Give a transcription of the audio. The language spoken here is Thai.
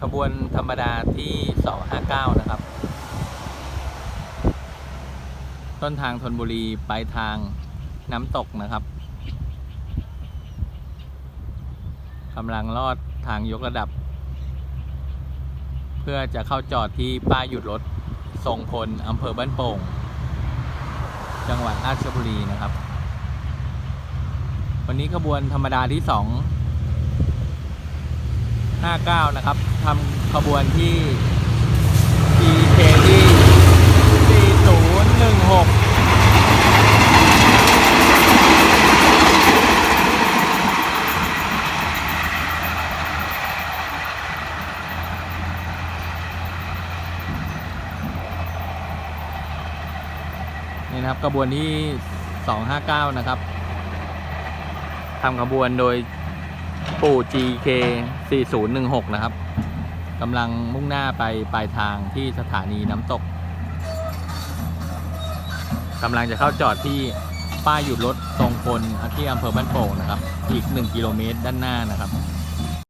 ขบวนธรรมดาที่ 259 นะครับ ต้นทางธนบุรีปลายทางน้ำตกนะครับกำลังลอดทางยกระดับ เพื่อจะเข้าจอดที่ป้ายหยุดรถทรงพลอำเภอบ้านโป่ง จังหวัดราชบุรีนะครับ วันนี้ขบวนธรรมดาที่ 2 59 นะครับทำขบวนที่ GK ที่4016นี่นะครับขบวนที่ 259 นะครับทำขบวนโดย ปู่ GK 4016 นะครับกำลังมุ่งหน้าไปปลายทางที่สถานีน้ำตกกำลังจะเข้าจอดที่ป้ายหยุดรถตรงพลที่อำเภอบ้านโป่งนะครับ อีก 1 กิโลเมตรด้านหน้านะครับ